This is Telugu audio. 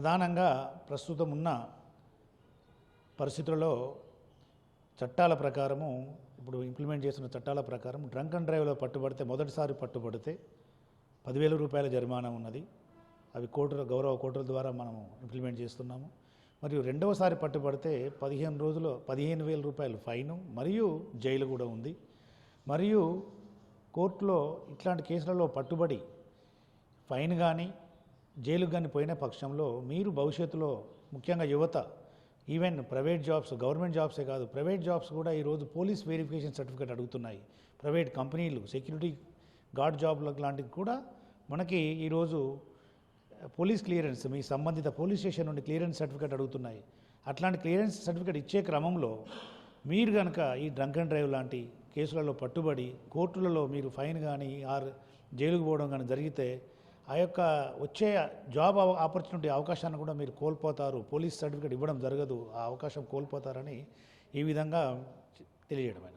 ప్రధానంగా ప్రస్తుతం ఉన్న పరిస్థితులలో చట్టాల ప్రకారము ఇప్పుడు ఇంప్లిమెంట్ చేసిన చట్టాల ప్రకారం డ్రంక్ అండ్ డ్రైవ్లో పట్టుబడితే మొదటిసారి పట్టుబడితే పదివేల రూపాయల జరిమానా ఉన్నది. అవి కోర్టుల గౌరవ కోర్టుల ద్వారా మనము ఇంప్లిమెంట్ చేస్తున్నాము. మరియు రెండవసారి పట్టుబడితే పదిహేను రోజులు పదిహేను వేల రూపాయలు ఫైను మరియు జైలు కూడా ఉంది. మరియు కోర్టులో ఇట్లాంటి కేసులలో పట్టుబడి ఫైన్ కానీ జైలుకు కానీ పోయిన పక్షంలో మీరు భవిష్యత్తులో ముఖ్యంగా యువత ఈవెన్ ప్రైవేట్ జాబ్స్ గవర్నమెంట్ జాబ్సే కాదు ప్రైవేట్ జాబ్స్ కూడా ఈరోజు పోలీస్ వెరిఫికేషన్ సర్టిఫికేట్ అడుగుతున్నాయి. ప్రైవేట్ కంపెనీలు సెక్యూరిటీ గార్డ్ జాబ్లకు లాంటివి కూడా మనకి ఈరోజు పోలీస్ క్లియరెన్స్ మీ సంబంధిత పోలీస్ స్టేషన్ నుండి క్లియరెన్స్ సర్టిఫికేట్ అడుగుతున్నాయి. అట్లాంటి క్లియరెన్స్ సర్టిఫికేట్ ఇచ్చే క్రమంలో మీరు కనుక ఈ డ్రంక్ అండ్ డ్రైవ్ లాంటి కేసులలో పట్టుబడి కోర్టులలో మీరు ఫైన్ కానీ ఆర్ జైలుకు పోవడం కానీ జరిగితే ఆ యొక్క వచ్చే జాబ్ ఆపర్చునిటీ అవకాశాన్ని కూడా మీరు కోల్పోతారు. పోలీస్ సర్టిఫికేట్ ఇవ్వడం జరగదు. ఆ అవకాశం కోల్పోతారని ఈ విధంగా తెలియజేయడమైన